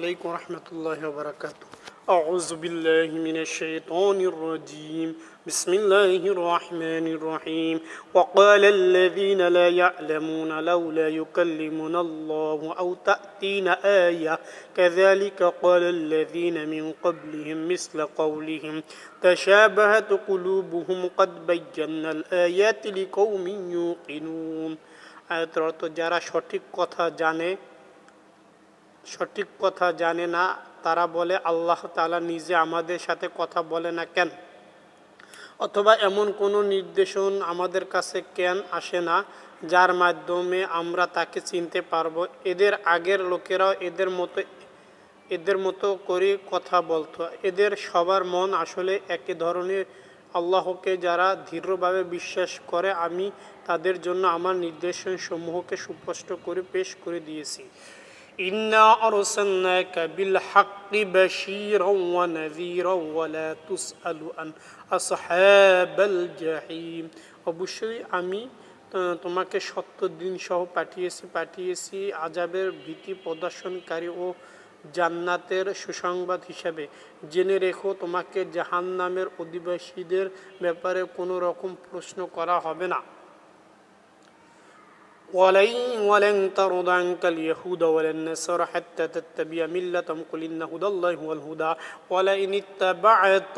عليكم ورحمة الله وبركاته أعوذ بالله من الشيطان الرجيم بسم الله الرحمن الرحيم وقال الذين لا يعلمون لولا يكلمنا الله أو تأتينا آية كذلك قال الذين من قبلهم مثل قولهم تشابهت قلوبهم قد بينا الآيات لقوم يوقنون আয়াতের অর্থ যারা সঠিক কথা জানে সঠিক কথা জানে না, তারা বলে, আল্লাহ তালা নিজে আমাদের সাথে কথা বলে না কেন? অথবা এমন কোনো নির্দেশন আমাদের কাছে কেন আসে না, যার মাধ্যমে আমরা তাকে চিনতে পারব। এদের আগের লোকেরাও এদের মতো এদের মতো করে কথা বলতো। এদের সবার মন আসলে একই ধরনের। আল্লাহকে যারা দৃঢ়ভাবে বিশ্বাস করে, আমি তাদের জন্য আমার নির্দেশন সমূহকে সুস্পষ্ট করে পেশ করে দিয়েছি। إنا أرسلناك بالحق بشيرا ونذيرا ولا تسأل عن أصحاب الجحيم অবশ্যই আমি আহ, তোমাকে সত্য দিন সহ পাঠিয়েছি পাঠিয়েছি আজাবের ভীতি প্রদর্শনকারী ও জান্নাতের সুসংবাদ হিসাবে জেনে রেখো তোমাকে জাহান্নামের অধিবাসীদের ব্যাপারে কোনো রকম প্রশ্ন করা হবে না ولن ولن ترضى عنك اليهود ولا النصارى حتى تتبع ملتهم قل إن هدى الله هو الهدى ولئن اتبعت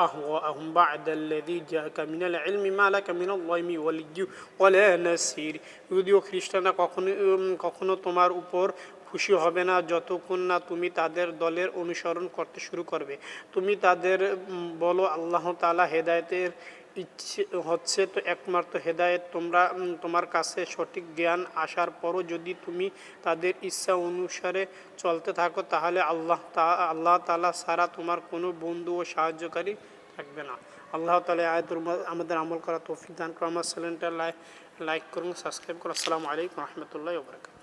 أهواءهم بعد الذي جاءك من العلم ما لك من الله من ولي ولا نصير যদিও খ্রিস্টানরা কখনো উম, কখনো তোমার উপর খুশি হবে না যতক্ষণ না তুমি তাদের দলের অনুসরণ করতে শুরু করবে তুমি তাদের উম, বলো আল্লাহ তাআলা হেদায়েতের ইচ্ছে হচ্ছে তো একমাত্র হেদায়েত। তোমরা তোমার কাছে সঠিক জ্ঞান আসার পরও যদি তুমি তাদের ইচ্ছা অনুসারে চলতে থাকো, তাহলে আল্লাহ তা, আল্লাহ তালা ছাড়া তোমার কোনো বন্ধু ও সাহায্যকারী থাকবে না। আল্লাহ তালা আয়াতুর আমাদের আমল করা তৌফিক দান করুন। আমার চ্যানেলটা লাইক লাইক করুন, সাবস্ক্রাইব করুন। আসসালামু আলাইকুম রহমতুল্লাহ বরকাত